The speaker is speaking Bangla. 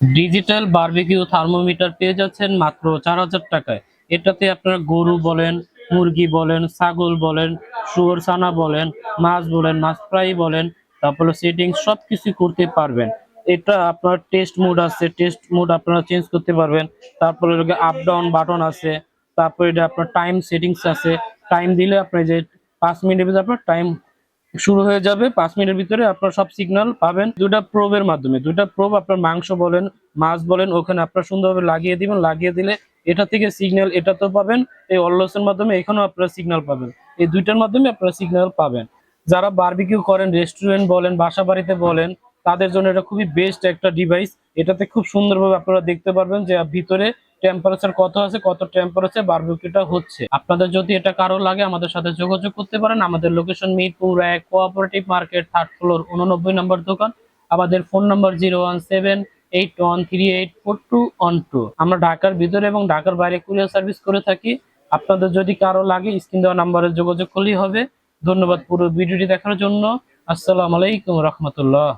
ডিজিটাল বার্বিকিউ থার্মোমিটার পেয়ে যাচ্ছেন মাত্র চার হাজার টাকায়। এটাতে আপনারা গরু বলেন, মুরগি বলেন, ছাগল বলেন, শুয়োর ছানা বলেন, মাছ বলেন, মাছ ফ্রাই বলেন, তারপরে সেটিং সব কিছু করতে পারবেন। এটা আপনার টেস্ট মোড আছে, টেস্ট মোড আপনারা চেঞ্জ করতে পারবেন। তারপরে আপ ডাউন বাটন আছে, তারপরে এটা আপনার টাইম সেটিংস আছে। টাইম দিলে আপনি যে পাঁচ মিনিটের ভিতরে আপনার টাইম শুরু হয়ে যাবে পাঁচ মিনিটের ভিতরে আপনার সব সিগন্যাল পাবেন। দুটা প্রোবের মাধ্যমে। দুটা প্রোব আপনার মাংস বলেন, মাছ বলেন, ওখানে আপনার সুন্দরভাবে লাগিয়ে দিবেন। লাগিয়ে দিলে এটা থেকে সিগন্যাল এটা তো পাবেন। এই অলসের মাধ্যমে এখানেও আপনারা সিগন্যাল পাবেন। এই দুইটার মাধ্যমে আপনারা সিগন্যাল পাবেন। যারা বারবিকিউ করেন রেস্টুরেন্ট বলেন, বাসা বাড়িতে বলেন, তাদের জন্য এটা খুবই বেস্ট একটা ডিভাইস এটাতে খুব সুন্দরভাবে আপনারা দেখতে পারবেন যে ভিতরে টেম্পারেচার কত আছে, কত টেম্পারেচার বারবিকিউটা হচ্ছে? আপনাদের যদি এটা কারও লাগে, আমাদের সাথে যোগাযোগ করতে পারেন। আমাদের লোকেশন মিরপুর এক কোঅপারেটিভ মার্কেট থার্ড ফ্লোর উননব্বই নম্বর দোকান। আমাদের phone number zero one seven eight one three eight four two one two আমরা ঢাকার ভিতরে এবং ঢাকার বাইরে কুরিয়ার সার্ভিস করে থাকি। আপনাদের যদি কারও লাগে, স্ক্রিন দেওয়া নাম্বারে যোগাযোগ করলেই হবে। ধন্যবাদ পুরো ভিডিওটি দেখার জন্য। আসসালামু আলাইকুম রহমতুল্লাহ।